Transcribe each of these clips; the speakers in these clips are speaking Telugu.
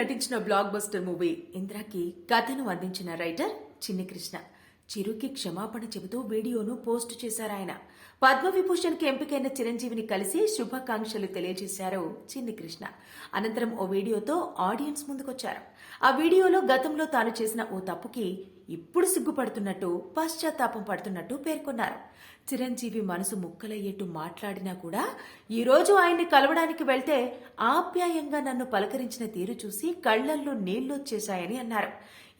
నటించిన బ్లాక్ బస్టర్ మూవీ ఇంద్రాకి కథను అందించిన రైటర్ చిన్ని కృష్ణ చిరుకి క్షమాపణ చెబుతూ వీడియోను పోస్ట్ చేశారాయన పద్మవిభూషణ్కి ఎంపికైన చిరంజీవిని కలిసి శుభాకాంక్షలు తెలియజేశారు చిన్ని కృష్ణ. అనంతరం ఓ వీడియోతో ఆడియన్స్ ముందుకొచ్చారు. ఆ వీడియోలో గతంలో తాను చేసిన ఓ తప్పుకి ఇప్పుడు సిగ్గుపడుతున్నట్టు పశ్చాత్తాపం పడుతున్నట్టు పేర్కొన్నారు. చిరంజీవి మనసు ముక్కలయ్యేట్టు మాట్లాడినా కూడా ఈ రోజు ఆయన్ని కలవడానికి వెళ్తే ఆప్యాయంగా నన్ను పలకరించిన తీరు చూసి కళ్ళల్లో నీళ్ళొచ్చేశాయని అన్నారు.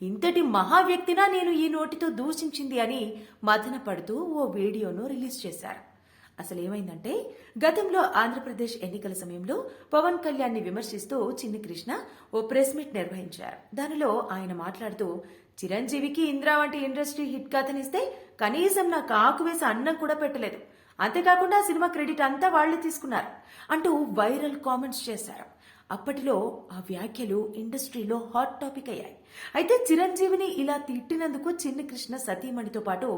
ఇంతటి మహా వ్యక్తినా నేను ఈ నోటితో దూషించింది అని మదన పడుతూ ఓ వీడియోను రిలీజ్ చేశారు. అసలు ఏమైందంటే గతంలో ఆంధ్రప్రదేశ్ ఎన్నికల సమయంలో పవన్ కళ్యాణ్ని విమర్శిస్తూ చిన్ని కృష్ణ ఓ ప్రెస్ మీట్ నిర్వహించారు. దానిలో ఆయన మాట్లాడుతూ చిరంజీవికి ఇందిరా వంటి ఇండస్ట్రీ హిట్ కథనిస్తే కనీసం నాకు ఆకు వేసి అన్నం కూడా పెట్టలేదు. అంతేకాకుండా సినిమా క్రెడిట్ అంతా వాళ్ళే తీసుకున్నారు అంటూ వైరల్ కామెంట్స్ చేశారు. అప్పటిలో ఆ వ్యాఖ్యలు ఇండస్ట్రీలో హాట్ టాపిక్ అయ్యాయి. అయితే చిరంజీవిని ఇలా తిట్టినందుకు చిన్ని కృష్ణ సతీమణితో పాటు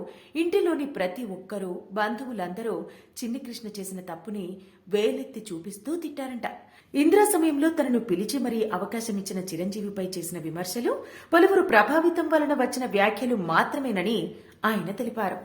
ఇంటిలోని ప్రతి ఒక్కరూ బంధువులందరూ చిన్ని కృష్ణ చేసిన తప్పుని వేలెత్తి చూపిస్తూ తిట్టారంట. ఇందిరా సమయంలో తనను పిలిచి మరీ అవకాశం ఇచ్చిన చిరంజీవిపై చేసిన విమర్శలు పలువురు ప్రభావితం వలన వచ్చిన వ్యాఖ్యలు మాత్రమేనని ఆయన తెలిపారు.